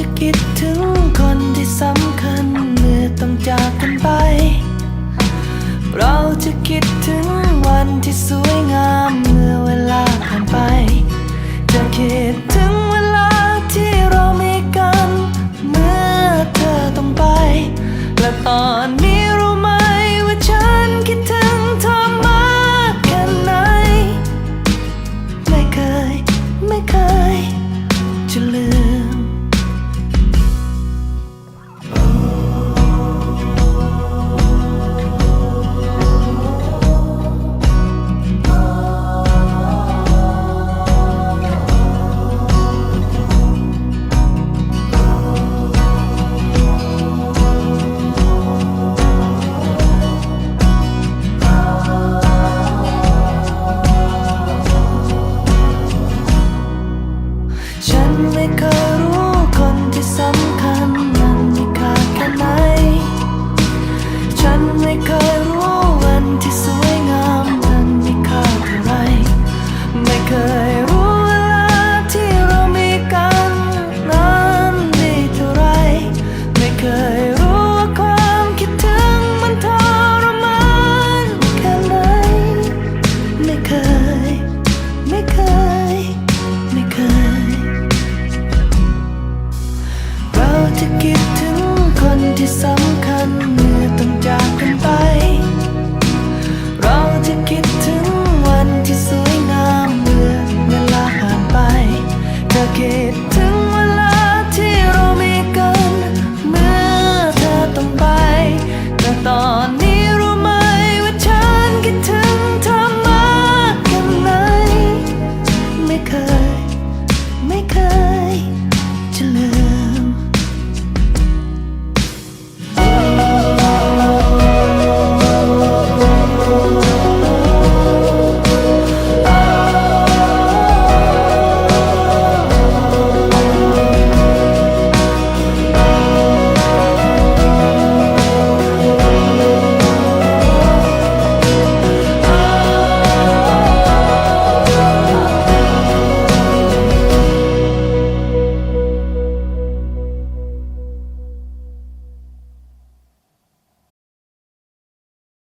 จะคิดถึงคนที่สำ ไม่เคยรู้คนที่สำคัญมันมีค่าแค่ไหน ฉันไม่เคยรู้วันที่สวยงามมันมีค่าเท่าไร ไม่เคยรู้เวลาที่เรามีกันนั้นมีเท่าไร ไม่เคยรู้ว่าความคิดถึงมันทรมานแค่ไหน ไม่เคย จะคิดถึงคนที่สำคัญเมื่อต้องจากกันไป เราจะคิดถึงวันที่สวยงามเมื่อเวลาผ่านไปจะคิดถึงเวลาที่เรามีกัน เมื่อเธอต้องไป แต่ตอนนี้รู้ไหมว่าฉันคิดถึงเธอมากแค่ไหนไม่เคย ไม่เคยจะลืม